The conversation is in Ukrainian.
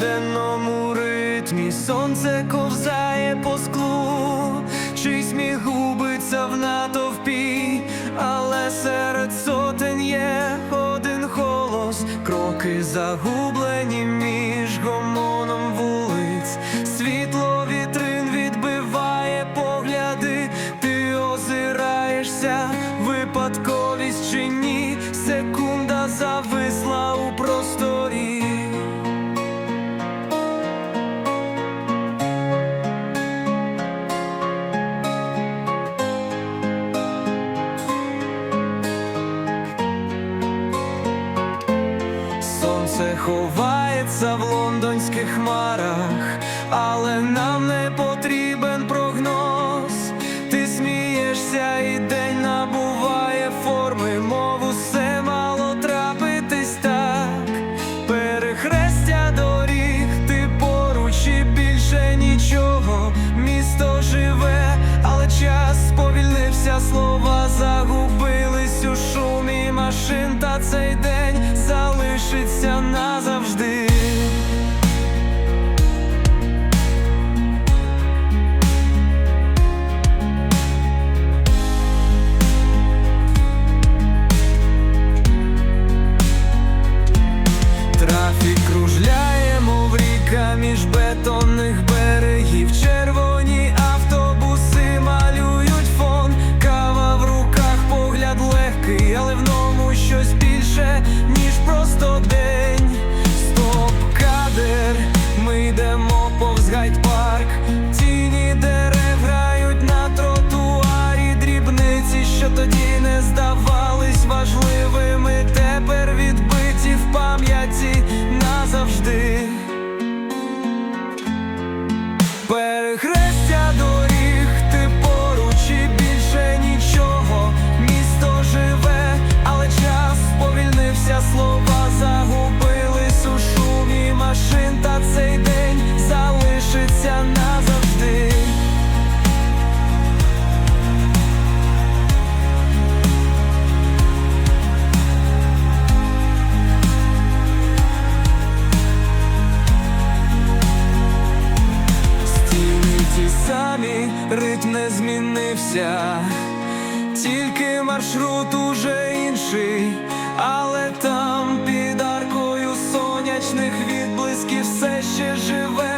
денному ритмі, сонце ковзає по склу, чий сміх губиться в натовпі, але серед сотень є один голос, кроки загублені між гомоном вулиць, світло вітрин відбиває погляди, ти озираєшся, випадковість чи ні, секунда зависла Сонце ховається в лондонських хмарах, але нам не потрібен щось більше, ніж просто день. Стоп, кадр, ми йдемо повз гайд-парк. Ритм не змінився, тільки маршрут уже інший, але там під аркою сонячних відблисків все ще живе